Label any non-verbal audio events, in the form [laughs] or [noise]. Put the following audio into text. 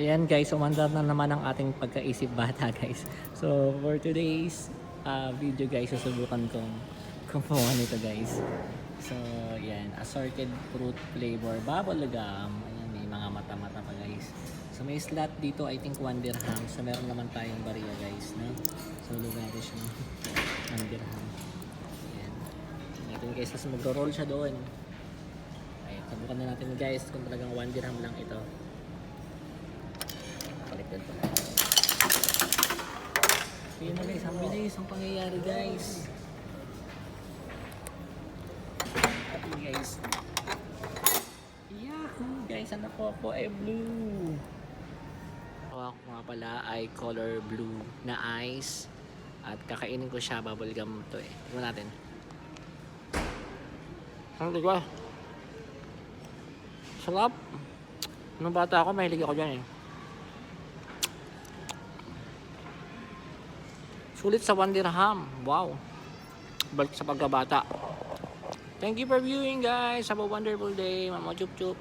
Ayan guys, umandar na naman ang ating pagkaisip bata [laughs] guys. So for today's uh, video guys, susubukan kong kumuha nito guys. So yan, assorted fruit flavor bubble gum. Ayan, may mga mata-mata pa guys. So may slot dito, I think 1 dirham. So meron naman tayong bariya guys. No? So lugar natin siya. [laughs] 1 dirham. Ayan. Natin guys, tapos magro-roll siya doon. Ayan, subukan na natin guys kung talagang 1 dirham lang ito. Ko. So yun na guys, ang bilis ang pangyayari guys. Happy guys. Yahoo guys, ano po ako ay blue. Ako nga pala ay color blue na ice. At kakainin ko siya, bubble gum to eh. Tingnan natin. Ang diba? Sarap. Nung bata ako, mahilig ako dyan eh. Sulit sa 1 dirham. Wow. Balik sa pagkabata. Thank you for viewing guys. Have a wonderful day. Mama chup chup.